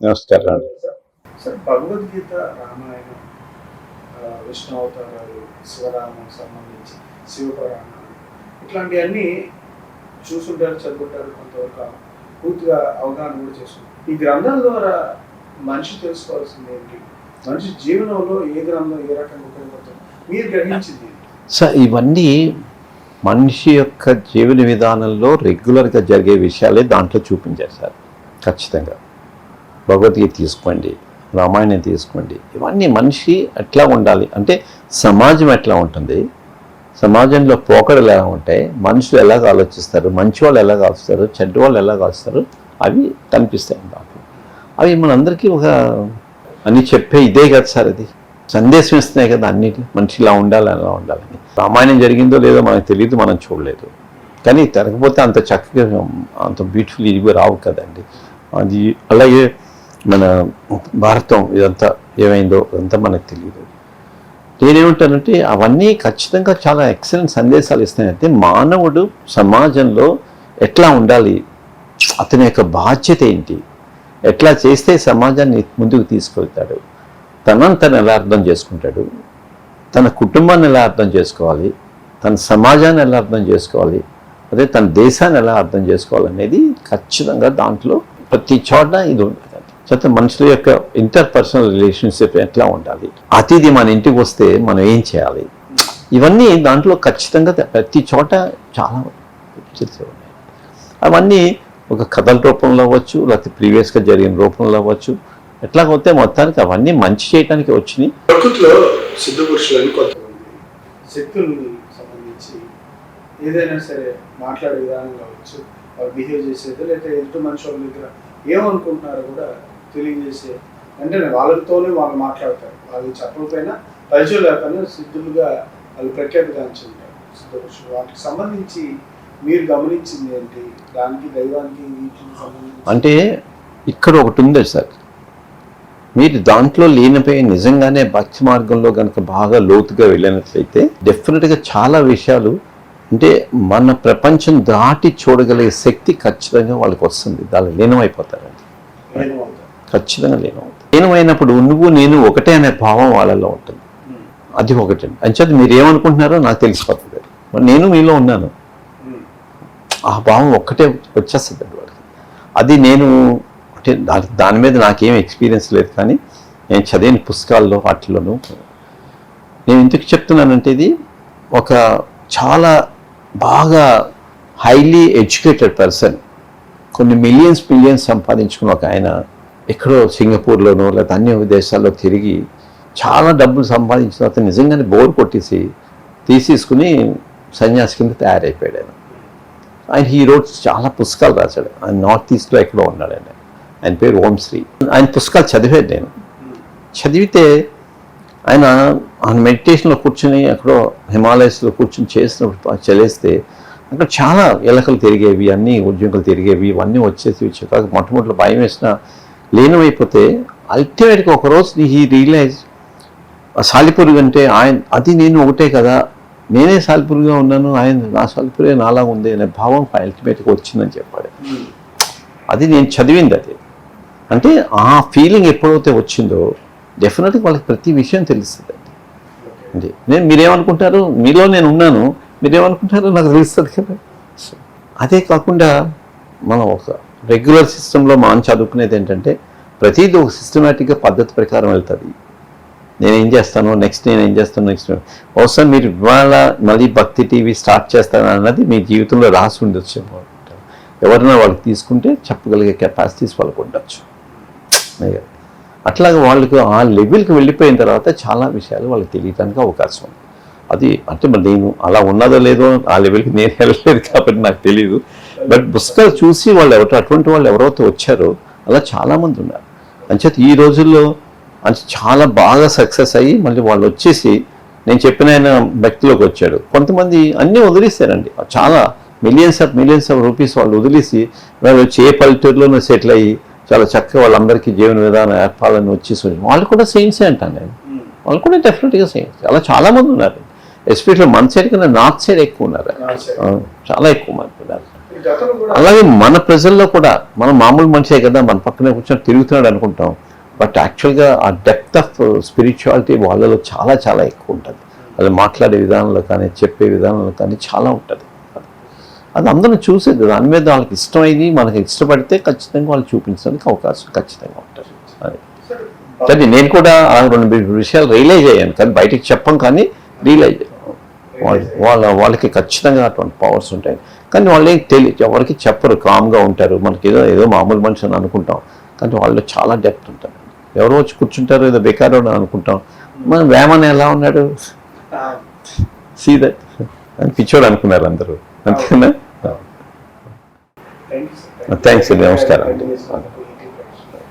నమస్కారం sir sir Bhagavad Gita Ramayanam Vishnu అవతారాలు శివరామం సంబంధించి శివపురాణం ఇట్లాంటివన్నీ చూసుంటారు చదువుంటారు కొంతవరకు పూర్తిగా అవగాహన కూడా చేసుకుంటారు. ఈ గ్రంథాల ద్వారా మనిషి తెలుసుకోవాల్సింది ఏంటి? మనిషి జీవనంలో ఏ గ్రంథం ఏ రకంగా ఉపయోగపడుతుంది? మీరు గ్రహించింది? సార్ ఇవన్నీ మనిషి యొక్క జీవన విధానంలో రెగ్యులర్గా జరిగే విషయాలే దాంట్లో చూపించారు సార్. ఖచ్చితంగా. భగవద్గీత తీసుకోండి రామాయణం తీసుకోండి ఇవన్నీ మనిషి ఎట్లా ఉండాలి? అంటే సమాజం ఎట్లా ఉంటుంది? సమాజంలో పోకడలు ఎలా ఉంటాయి? మనుషులు ఎలాగ ఆలోచిస్తారు? మంచి వాళ్ళు ఎలాగ ఆలోచిస్తారు? చెడ్డ వాళ్ళు ఎలాగ ఆలోచిస్తారు? అవి కనిపిస్తాయి దాంట్లో అవి మనందరికీ ఒక అని చెప్పే ఇదే కదా సార్ అది. సందేశం ఇస్తున్నాయి కదా అన్నిటి మనిషి ఇలా ఉండాలి అలా ఉండాలని రామాయణం జరిగిందో లేదో మనకు తెలియదు మనం చూడలేదు. కానీ తిరగపోతే అంత చక్కగా అంత బ్యూటిఫుల్ ఇవి రావు కదండి. అది అలాగే మన భారతం ఇదంతా ఏమైందో అదంతా మనకు తెలియదు నేనేమంటానంటే అవన్నీ ఖచ్చితంగా చాలా ఎక్సలెంట్ సందేశాలు ఇస్తాయంటే మానవుడు సమాజంలో ఎట్లా ఉండాలి? అతని యొక్క బాధ్యత ఏంటి? ఎట్లా చేస్తే సమాజాన్ని ముందుకు తీసుకెళ్తాడు? తనను తను ఎలా అర్థం చేసుకుంటాడు? తన కుటుంబాన్ని ఎలా అర్థం చేసుకోవాలి? తన సమాజాన్ని ఎలా అర్థం చేసుకోవాలి? అదే తన దేశాన్ని ఎలా అర్థం చేసుకోవాలనేది ఖచ్చితంగా దాంట్లో ప్రతి చోట ఇది ఉంటుంది చేత మనుషుల యొక్క ఇంటర్ పర్సనల్ రిలేషన్షిప్ ఎట్లా ఉండాలి? అతిథి మన ఇంటికి వస్తే మనం ఏం చేయాలి? ఇవన్నీ దాంట్లో ఖచ్చితంగా ప్రతి చోట చాలా ఉన్నాయి. అవన్నీ ఒక కథల రూపంలో అవ్వచ్చు లేకపోతే ప్రీవియస్గా జరిగిన రూపంలో అవ్వచ్చు. ఎట్లాగైతే మొత్తానికి అవన్నీ మంచి చేయడానికి వచ్చినాయి. ప్రకృతిలో సిద్ధ పురుషులని కొంతమంది శక్తుల్ని సంబంధించి ఏదైనా సరే మాట్లాడే విధానం కావచ్చు. బిహేవ్ చేసేది లేకపోతే ఎదుటి మనిషి వాళ్ళ దగ్గర ఏమనుకుంటున్నారో కూడా తెలియజేసే అంటే వాళ్ళతోనే వాళ్ళు మాట్లాడతారు. వాళ్ళు చెప్పకపోయినా పరిచయం లేకపోయినా సిద్ధులుగా వాళ్ళు ప్రఖ్యాతిగాంచి ఉంటారు సిద్ధ వాటికి సంబంధించి మీరు గమనించింది ఏంటి? దానికి దైవానికి అంటే ఇక్కడ ఒకటి ఉంది సార్. మీరు దాంట్లో లీనపోయి నిజంగానే భక్తి మార్గంలో కనుక బాగా లోతుగా వెళ్ళినట్లయితే డెఫినెట్గా చాలా విషయాలు అంటే మన ప్రపంచం దాటి చూడగలిగే శక్తి ఖచ్చితంగా వాళ్ళకి వస్తుంది. దానిలో లీనమైపోతారండి. ఖచ్చితంగా లీనమవుతారు. లీనమైనప్పుడు నువ్వు నేను ఒకటే అనే భావం వాళ్ళలో ఉంటుంది. అది ఒకటండి అంచేది మీరు ఏమనుకుంటున్నారో నాకు తెలిసిపోతుంది. మరి నేను మీలో ఉన్నాను. ఆ భావం ఒక్కటే వచ్చేస్తుంది వాడికి అది నేను అంటే దాని దాని మీద నాకేం ఎక్స్పీరియన్స్ లేదు కానీ నేను చదివిన పుస్తకాల్లో వాటిలోనూ నేను ఎందుకు చెప్తున్నానంటే ఇది ఒక చాలా బాగా హైలీ ఎడ్యుకేటెడ్ పర్సన్ కొన్ని మిలియన్స్ మిలియన్స్ సంపాదించుకున్న ఒక ఆయన ఎక్కడో సింగపూర్లోనో లేకపోతే అన్ని దేశాల్లో తిరిగి చాలా డబ్బులు సంపాదించిన తర్వాత నిజంగానే బోర్ కొట్టేసి తీసేసుకుని సన్యాసి కింద తయారైపోయాడు ఆయన. ఆయన ఈ రోడ్స్ చాలా పుస్తకాలు రాశాడు. ఆయన నార్త్ ఈస్ట్లో ఎక్కడో ఉన్నాడు ఆయన. ఆయన పేరు ఓం శ్రీ. ఆయన పుస్తకాలు చదివాడు నేను. చదివితే ఆయన ఆయన మెడిటేషన్లో కూర్చుని ఎక్కడో హిమాలయస్లో కూర్చుని చేసినప్పుడు చదివేస్తే అక్కడ చాలా ఎలకలు తిరిగేవి అన్నీ ఉద్యోగులు తిరిగేవి ఇవన్నీ వచ్చేసి వచ్చాక మొట్టమొదటి భయం వేసిన లీనమైపోతే అల్టిమేట్గా ఒకరోజు ఈ రియలైజ్ సాలిపురుగు అంటే ఆయన అది నేను ఒకటే కదా నేనే సాలిపురుగా ఉన్నాను ఆయన నా సాలిపురే నాలా ఉంది అనే భావం అల్టిమేట్గా వచ్చిందని చెప్పాడు. అది నేను చదివింది అది. అంటే ఆ ఫీలింగ్ ఎప్పుడైతే వచ్చిందో డెఫినెట్గా వాళ్ళకి ప్రతి విషయం తెలుస్తుంది. అండి నేను మీరేమనుకుంటారు? మీలో నేను ఉన్నాను. మీరేమనుకుంటారు? నాకు తెలుస్తుంది కదా. అదే కాకుండా మనం ఒక రెగ్యులర్ సిస్టంలో మనం చదువుకునేది ఏంటంటే ప్రతిదీ ఒక సిస్టమేటిక్గా పద్ధతి ప్రకారం వెళ్తుంది. నేను ఏం చేస్తాను? నెక్స్ట్ నేను ఏం చేస్తాను నెక్స్ట్ బహుశా మీరు ఇవాళ మళ్ళీ భక్తి టీవీ స్టార్ట్ చేస్తాను అన్నది మీ జీవితంలో రాసి ఉండొచ్చు ఎవరైనా వాళ్ళకి తీసుకుంటే చెప్పగలిగే కెపాసిటీస్ వాళ్ళకు ఉండొచ్చు. అయ్యా. అట్లాగే వాళ్ళకు ఆ లెవెల్కి వెళ్ళిపోయిన తర్వాత చాలా విషయాలు వాళ్ళకి తెలియటానికి అవకాశం ఉంది. అది అంటే మరి నేను అలా ఉన్నదో లేదో ఆ లెవెల్కి నేను వెళ్ళలేదు కాబట్టి నాకు తెలియదు బట్ పుస్తకాలు చూసి వాళ్ళు ఎవరు అటువంటి వాళ్ళు ఎవరైతే వచ్చారో అలా చాలామంది ఉన్నారు. అంచేత ఈ రోజుల్లో అంటే చాలా బాగా సక్సెస్ అయ్యి మళ్ళీ వాళ్ళు వచ్చేసి నేను చెప్పిన ఆయన భక్తిలోకి వచ్చాడు. కొంతమంది అన్నీ వదిలేశారండి. చాలా millions of millions of rupees వాళ్ళు వదిలేసి వాళ్ళు వచ్చి ఏ పల్లెటూరులోనూ సెటిల్ అయ్యి చాలా చక్కగా వాళ్ళందరికీ జీవన విధానం ఏర్పాలని వచ్చేసి వాళ్ళు కూడా సెయింట్సే అంటాను నేను. వాళ్ళు కూడా డెఫినెట్గా సెయింట్స్ అలా చాలా మంది ఉన్నారు. ఎస్పెషల్లీ మన సైడ్ కన్నా నార్త్ సైడ్ ఎక్కువ ఉన్నారు. చాలా ఎక్కువ మంది ఉన్నారు. అలాగే మన ప్రజల్లో కూడా మనం మామూలు మనిషే కదా మన పక్కనే కూర్చొని తిరుగుతున్నాడు అనుకుంటాం. బట్ యాక్చువల్గా ఆ డెప్త్ ఆఫ్ స్పిరిచువాలిటీ వాళ్ళలో చాలా చాలా ఎక్కువ ఉంటుంది. వాళ్ళు మాట్లాడే విధానంలో కానీ చెప్పే విధానంలో కానీ చాలా ఉంటుంది. అది అందరూ చూసేది. దాని మీద వాళ్ళకి ఇష్టమైంది మనకి ఇష్టపడితే ఖచ్చితంగా వాళ్ళు చూపించడానికి అవకాశం ఖచ్చితంగా ఉంటుంది. అది. సార్, నేను కూడా ఆ రెండు విషయాలు రియలైజ్ అయ్యాను. కానీ బయటికి చెప్పం కానీ రియలైజ్ వాళ్ళ వాళ్ళ వాళ్ళకి ఖచ్చితంగా అటువంటి పవర్స్ ఉంటాయి. కానీ వాళ్ళు ఏం తెలియదు ఎవరికి చెప్పరు కామ్గా ఉంటారు. మనకి ఏదో ఏదో మామూలు మనిషి అని అనుకుంటాం. కానీ వాళ్ళు చాలా డెప్త్ ఉంటారు ఎవరో వచ్చి కూర్చుంటారు ఏదో బెకారు అని అనుకుంటాం. మన వేమన్ ఎలా ఉన్నాడు? సీదా. అని పిచ్చోడు అనుకున్నారు అందరూ. అంతేనా. థ్యాంక్స్ అండి. నమస్కారం. కంటిన్యూస్